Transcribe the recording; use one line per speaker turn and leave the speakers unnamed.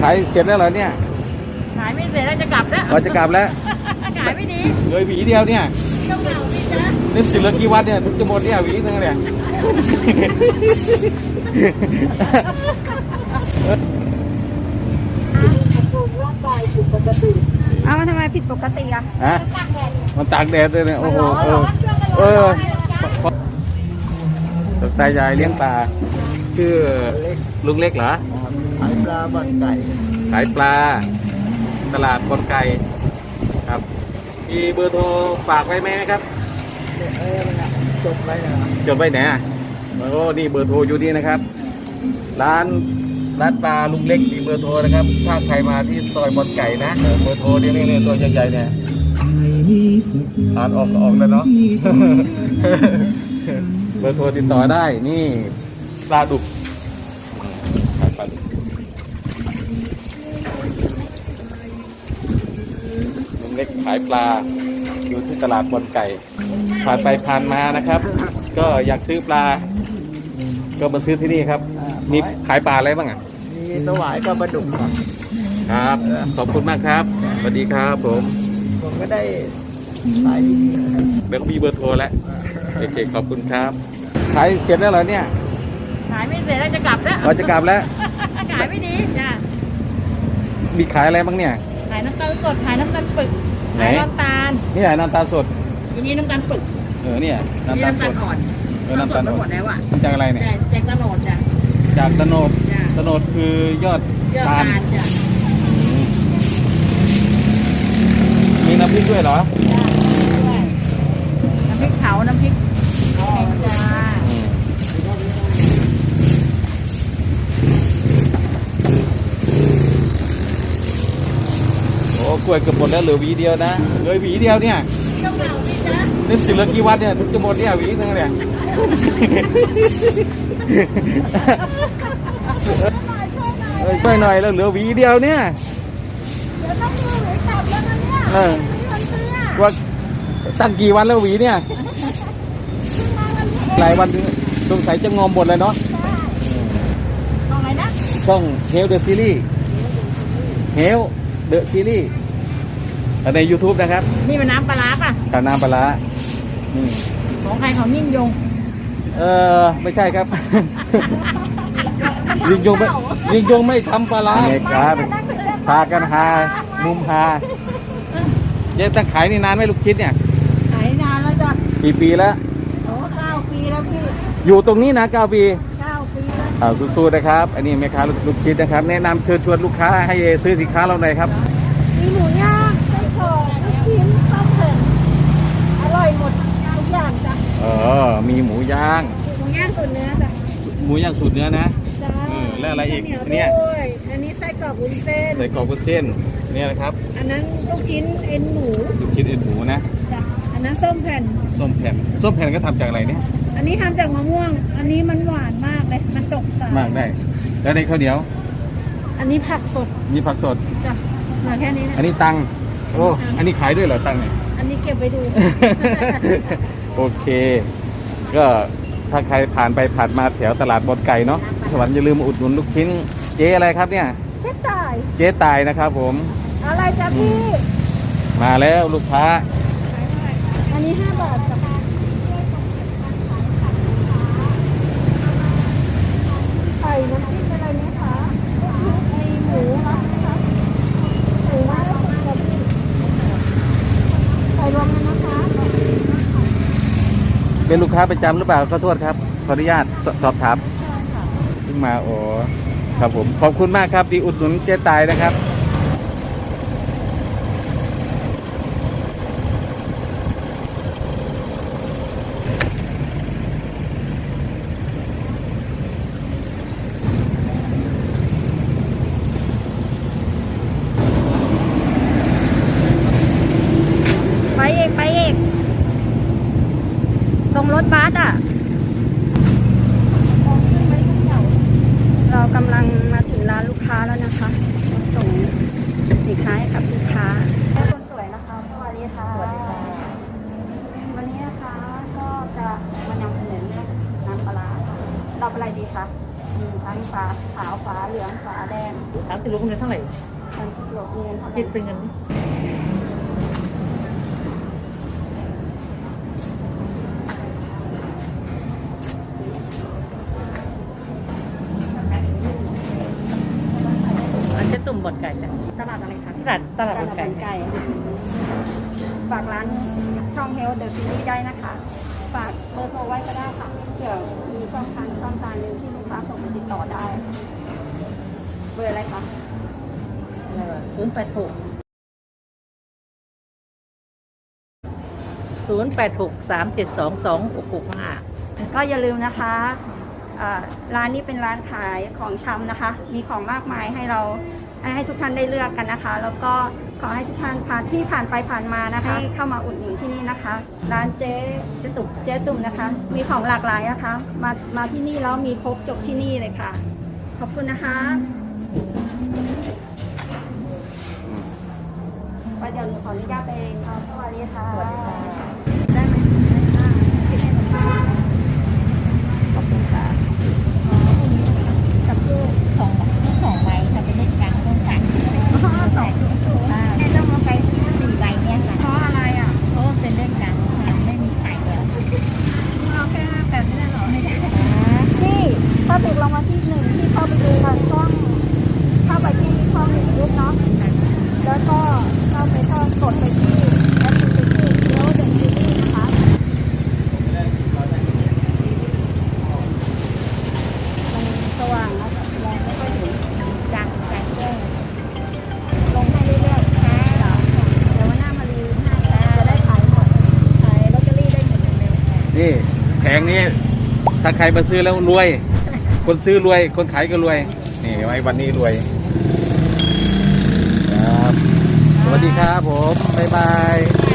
ขายเสร็จแล้วเหรอเนี่ย
ขายไม่เสร็จแล้วจะกลับแล้ว
เราจะกลับแล้ว
ขายไม่ดี
เหลยหวีเดียวเนี่ย
ต้องเหมาสิจ๊ะ
นี่สิเหลือกี่วันเนี่ยถึงจะหมดเนี่ยหวีนึงเนี่ย
เอามาทำไมผิดปกติอะ
ฮะมันตากแดดเลยเนี่ยโอ้โหเออเออตกตายายเลี้ยงปลา ชื่อลุงเล็กเหรอ
ขายปลาบ้านไก่
ขายปลา ตลาดคนไก่ครับมีเบอร์โทรฝากไว้ไหมครับ
เอ้ยมันอะจบไปนะ
จดไว้ไหนอะโอ้นี่เบอร์โทรอยู่นี่นะครับ ร้านร้านปลาลุงเล็กมีเบอร์โทรนะครับ ถ้าใครมาที่ซอยบอนไก่นะเออเบอร์โทรนี่นี่นี่ตัวใหญ่ๆเนี่ยอ่านออกก็ออกแล้วเนาะเบอร์โทรติดต่อได้นี่ปลาดุกขายปลาดุกลุง เล็กขายปลาอยู่ที่ตลาดบอนไก่ ผ่านไปผ่านมานะครับ ก็อยากซื้อปลา ก็มาซื้อที่นี่ครับ มีขายปลาอะไรบ้างอะ
มีสวายกับปลาดุกครับ
ครับ ขอบคุณมากครับสวัสดีครับผม
ผมก็ได้ขายดีๆนะครับ
เดี๋ยวมีเบอร์โทรแล้วโอเคขอบคุณครับขายเสร็จแล้วเหรอเนี่ย
ขายไม่เสร็จแล้วจะกลับแล้ว
เราจะกลับแล้ว
ขายไม่ดีจ้ะ
มีขายอะไรบ้างเนี่ย
ขายน้ำตาลสดขายน้ำตาลปึก
ไหน
ขายน้ำตาล
นี่ไหนน้ำตาลสด
อันนี้น้ำตาลปึก
เออเนี่ย
อันนี้
น้ำตาล
น้ำ
ส
ตาล
ด
อ่อน
เออน้ำตาล
สด
อ่
ไป
อน
หมดแล้วอะ
จากอะไรเนี่ย
แจกแจกตลอดจ้ะ
จากตะโนด
จ้ะ
ตะโนดคือยอด
เยอะ
ตาล
ทานจ้ะ
มีน้ำพริกด้วยเหรอ
จ้ะด้วยน้ำพริกเผาน้ำพริกอ๋อจ้า
อืมโอ้กล้ วยเกือบหมดแล้วเหลือหวีเดียวนะเหลือหวีเดียวเนี่ยนี่สิเหลือกี่วันเนี่ยถึงจะหมดเนี่ยหวีนึงเนี่ยเอ้ยช่วยหน่อยแล้วเหลือหวีเดียวเนี่ย
เดี๋ยวต้องดูหรือกลับแล้วนะเนี่ย
ว่าตั้งกี่วันแล้วหวีเนี่ย
ซื้อมาวันนี้เอง
หลายวันสงสัยจะงอมหมดเลยเนาะ
เอาไงนะ
ช่องเฮลเดอะซีรีส์เฮลเดอะซีรีส์ ใน YouTube นะครับ
นี่มันน้ำปลาร้าป่ะ
กาน้ำปลาร้าอืม
ของใครของยิ่งยง
เออไม่ใช่ครับ ยิงยงไม่ยิงยงไม่ทำปลาร้าเมกาพากันหามุมหาเจ๊ตั้งขายนี่นานไหมลูกคิดเนี่ย
ขายนานแล้วจ้ะ
กี่ปีแล้ว
โอ้เก้าปีแล้วพี่
อยู่ตรงนี้นะเก้าปี
เก้าปีแล้ว
อ่าสู้ๆนะครับ อันนี้แม่ค้าลูกลูกคิดนะครับ แนะนำเชิญชวนลูกค้าให้ซื้อสินค้าเราหน่อยครับ
มีหมูย่างไส้กรอกลูกชิ้นข้าวเผ็ดอร่อยหมดทุกอย่างจ้ะ
เออ มีหมูย่าง
หมูย่างตุ๋นเนื้อจ้ะ
หมูย่างสูตรเนื้อนะ
จ้า
เออแล้วอะไรอีก
ข้าว
อัน
เห
เนี้
นียวยด้วยอันนี้ไส้กรอกวุ้นเส้น
ใส่กรอกวุ้นเส้นเนี่ยนะครับ
อันนั้นลูกชิ้นเอ็นหมู
ลูกชิ้นเอ็นหมูนะ
จ้ะอันนั้นส้มแผ่น
ส้มแผ่นส้มแผ่นก็ทำจากอะไรเนี่ย
อันนี้ทำจากมะม่วง อันนี้มันหวานมากเลย มันตกสาย
มากได้ แล้วในข้าวเหนียว
อันนี้ผักสด
มีผักสด
จ้ะเหลือแค่นี้นะ
อันนี้ตังโอ้อันนี้ขายด้วยเหรอตังเนี่ย
อันนี้เก็บไว้ดู
โอเค ก็ถ้าใครผ่านไปผ่านมาแถวตลาดบอนไก่เนาะสวรรค์อย่าลืมมาอุดหนุนลูกชิ้น เจ๊อะไรครับเนี่ย
เช็ดตาย
เจ๊ตายนะครับผม
อะไรจ้ะพี่
มาแล้วลูกค้า
อันนี้ห้าบาทจ้ะไข่น้ำจิ้มอะไรไหมคะลูกชิ้นมีหมูรับไหมคะหมูมาแล้วสิบกับพี่ใส่รวมกันนะคะ
เป็นลูกค้าประจำหรือเปล่าขอโทษครับ ขออนุญาตสสอบถามเพิ่งมาโอ้ครับผม ขอบคุณมากครับที่อุดหนุนเจ๊ตายนะครับ
ไปเอกไปเอกตรงร ถบัสอะ เรากำลังมาถึงร้านลูกค้าแล้วนะคะมาส่งสินค้าให้กับลูกค้าคนสวยนะคะสวัสดีค่ะ วันนี้นะคะก็จะมานำเสนอเรื่องน้ำปลาร้าค่ะเราเป็นอะไรดีคะมีทั้งฝาขาวฝาเหลืองฝาแดง
ทั้งสิบโลเงินเท่าไหร่
สามสิบโลเงินเท่าไหร่
คิดเป็นเงินดิอันจะ ตุ่มบดไก่จ้ะ
ตลาดอะไรคะ
ตลาดตลาดบดไก่
ไก่ฝากร้านช่องเฮลเดอะซีรีส์ได้นะคะ ฝากเบอร์โทรไว้ก็ได้ค่ะเผื่อมีช่องทางช่องทางหนึ่งที่ลูกค้าส่งมาติดต่อได้ เบอร์อะไรคะ
ศูนย์แปดหกศูนย์แปดหกสามเจ็ดสองสองหกหกห้า
ก็อย่าลืมนะคะเอ่อร้านนี้เป็นร้านขายของชำนะคะ มีของมากมายให้เรา ให้ทุกท่านได้เลือกกันนะคะ แล้วก็ขอให้ทุกท่านผ่านที่ผ่านไปผ่านมานะคะให้เข้ามาอุดหนุนที่นี่นะคะ ร้านเจ๊เจ๊ตุ่มเจ๊ตุ่มนะคะ มีของหลากหลายนะคะ มามาที่นี่แล้วมีครบจบที่นี่เลยค่ะ ขอบคุณนะคะไปเดี๋ยวหนูขออนุญาตไปเอาสวัสดีค่ะ
สวัสดีค่ะ
ได้ไหมได้คิดให้หนูมาขอบคุณค่ะ
กับลูกของของใบค่ะเป็นเลขกลางต้องการ
อ๋อสองศูนย์ศูนย์
แม่ต้องมาไปที่สี่ใบเนี่ยค่ะ
เพราะอะไรอะ
เพราะว่าเป็นเลขกลางค่ะไม่มีขายแล้ว
เอาแค่ห้าแปดไม่ได้หรอให้ได้ที่ถ้าถูกรางวัลที่หนึ่งที่เข้าไปดูทางช่อง เข้าไปที่ช่องยูทูบเนาะ แล้วก็เข้าไปทอดกดไปที่แอปพลิเคชันเลี้ยวเดนซีรีส์นะคะ มันสว่างแล้วมองไม่ค่อยเห็น
กลางกลางแจ้ง
ลงให้เรื่อยๆค่ะเดี๋ยววันหน้ามารีวิวให้จะได้ขายหมด ขายลอตเตอรี่ได้หมดเร็วๆ
นี่แผงนี้ ถ้าใครมาซื้อแล้วรวย คนซื้อรวย คนขายก็รวย นี่ไว้วันนี้รวยครับสวัสดีครับผม บ๊ายบาย